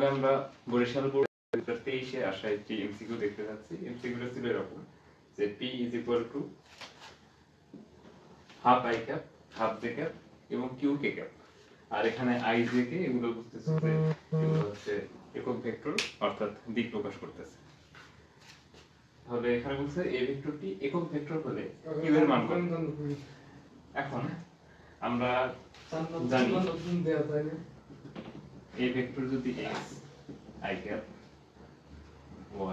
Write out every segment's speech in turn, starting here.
তাহলে আমরা বরিশাল বোর্ড তেইশে আসা একটি এমসিকিউ দেখতে যাচ্ছি। এমসিকিউটা ছিল এরকম যে P is equal to half I cap half J cap এবং কিউ কে ক্যাপ আর এখানে আই জে কে এগুলো বুঝতেছে যে এগুলো হচ্ছে একক ভেক্টর, অর্থাৎ দিক প্রকাশ করতেছে। তাহলে এখানে বলছে এই ভেক্টরটি একক ভেক্টর হলে কিউ এর মান কত? এখন আমরা জানি। এই ভেক্টর যদি x, i cap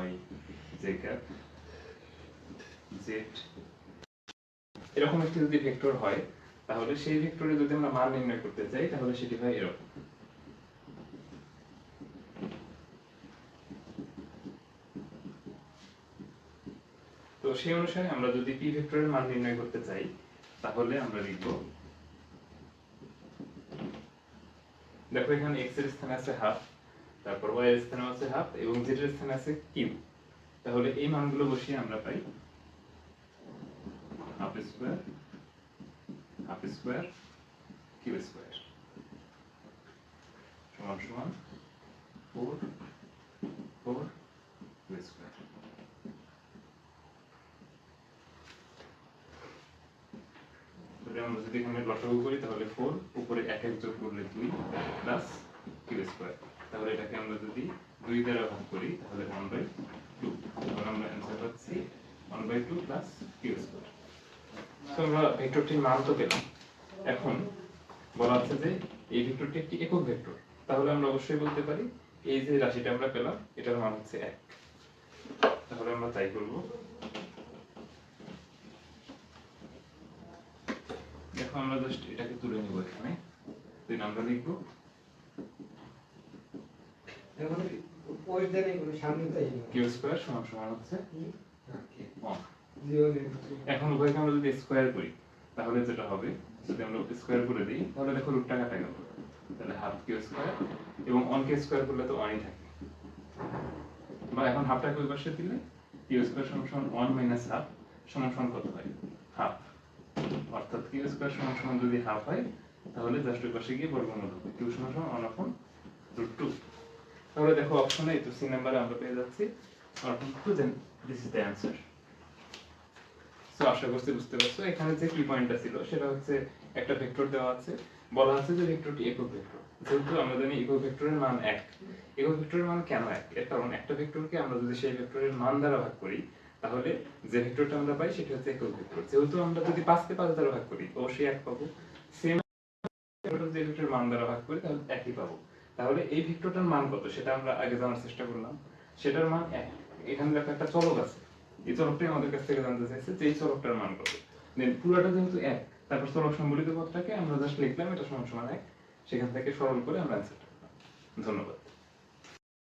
y j cap z. এরকম একটি যদি ভেক্টর হয়, তাহলে সেই ভেক্টরে যদি আমরা মান নির্ণয় করতে চাই, তাহলে সেটি হয় এরকম। তো সেই অনুসারে আমরা যদি p ভেক্টরের মান নির্ণয় করতে চাই, তাহলে আমরা লিখব দেখো এখানে x এর স্থানে আছে হাফ তারপর y এর স্থানে আছে হাফ এবং z এর স্থানে আছে কিউ। তাহলে এই মানগুলো বসিয়ে আমরা পাই half square half square Q square. সমান সমান ফোর ফোর স্কয়ার। আমরা যদি এখানে লসাগু করি, তাহলে ফোর উপরে এক এক যোগ করলে দুই প্লাস কিউ স্কোয়ার তাহলে এটাকে আমরা যদি দুই দ্বারা ভাগ করি, তাহলে ওয়ান বাই টু তাহলে আমরা অ্যান্সার পাচ্ছি one by two plus Q square তো আমরা ভেক্টরটির মান তো পেলাম। এখন বলা আছে যে এই ভেক্টরটি একটি একক ভেক্টর তাহলে আমরা অবশ্যই বলতে পারি, এই যে রাশিটা আমরা পেলাম, এটার মান হচ্ছে এক। তাহলে আমরা তাই করব। আমরা জাস্ট এটাকে তুলে নিব এখানে। দুই নাম্বার লিখব। কিউ স্কোয়ার সমান সমান হচ্ছে ওয়ান। এখন উভয়কে আমরা যদি স্কোয়ার করি তাহলে যেটা হবে যদি আমরা স্কোয়ার করে দিই তাহলে দেখো রুটটা কাটা গেল। তাহলে হাফ কিউ স্কোয়ার এবং অন কে স্কোয়ার করলে তো ওয়ানই থাকে। বা এখন হাফটাকে ওই পাশে দিলে কিউ স্কোয়ার সমান সমান ওয়ান মাইনাস হাফ সমান সমান কত হয়? হাফ অর্থাৎ কিউ স্কোয়ার সমান সমান যদি হাফ হয়, তাহলে জাস্ট পাশে গিয়ে বর্গমূল হবে। কিউ সমান সমান ওয়ান আপন রুট টু তাহলে দেখো অপশনে এই তো সি নাম্বারে আমরা পেয়ে যাচ্ছি one two then this is the answer so আশা করছি বুঝতে পারছ। এখানে যে কি পয়েন্টটা ছিল, সেটা হচ্ছে একটা ভেক্টর দেওয়া আছে। বলা আছে যে ভেক্টরটি একক ভেক্টর যেহেতু আমরা জানি একক ভেক্টরের মান এক। একক ভেক্টরের মান কেন এক? এর কারণ একটা ভেক্টরকে আমরা যদি সেই ভেক্টরের মান দ্বারা ভাগ করি তাহলে যে ভেক্টরটা আমরা পাই সেটা হচ্ছে একক ভেক্টর যেহেতু আমরা যদি পাঁচকে পাঁচ দ্বারা ভাগ করি, অবশ্যই এক পাবো। সেম যে ভেক্টরের মান দ্বারা ভাগ করি, তাহলে একই পাবো। তাহলে এই ভেক্টরটার মান কত? সেটা আমরা আগে জানার চেষ্টা করলাম। সেটার মান এক। এখানে দেখো একটা চলক আছে। এই চলকটাই আমাদের কাছ থেকে জানতে চাইছে যে এই চলকটার মান কত? দেন পুরোটা যেহেতু এক, তারপর চলক সম্বলিত পদটাকে আমরা জাস্ট লিখলাম, এটা সমান সমান এক। সেখান থেকে সরল করে আমরা অ্যান্সারটা ধন্যবাদ।